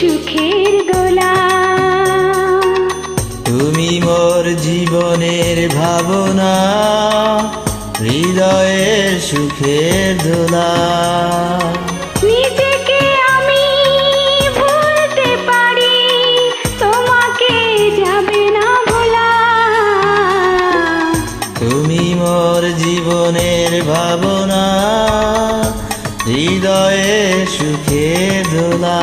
সুখের দোলা তুমি মোর জীবনের ভাবনা হৃদয়ের সুখের দোলা। নিজেকে আমি ভুলতে পারি তোমাকে যাবে না ভোলা। তুমি মোর জীবনের ভাবনা হৃদয়ের সুখে দোলা।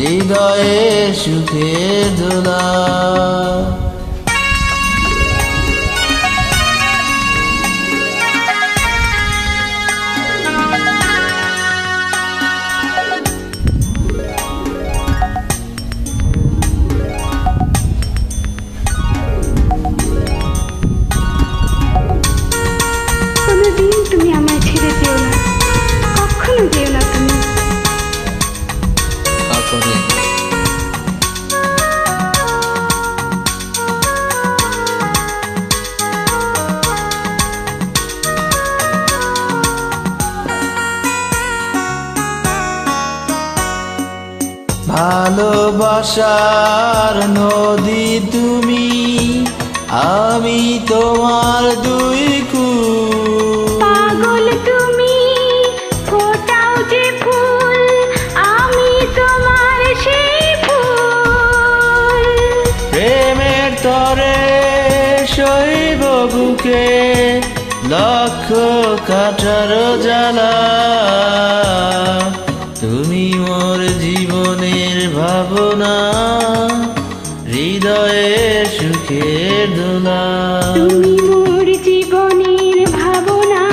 হৃদয়ে সুখে দোলা। ভালোবাসার নদী তুমি আমি তোমার দুই কূপ পাগল তুমি ফোটাও যে ফুল আমি তোমার সেই ফুল। প্রেমের তরে শৈব বুকে লক্ষ কাটার জ্বালা। ভাবনা হৃদয়ে সুখের দোলা। তুমি মোর জীবনের ভাবনা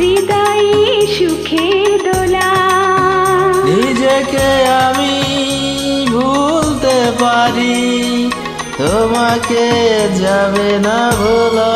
হৃদয়ে সুখের দোলা। নিজেকে আমি ভুলতে পারি তোমাকে যাবে না ভোলা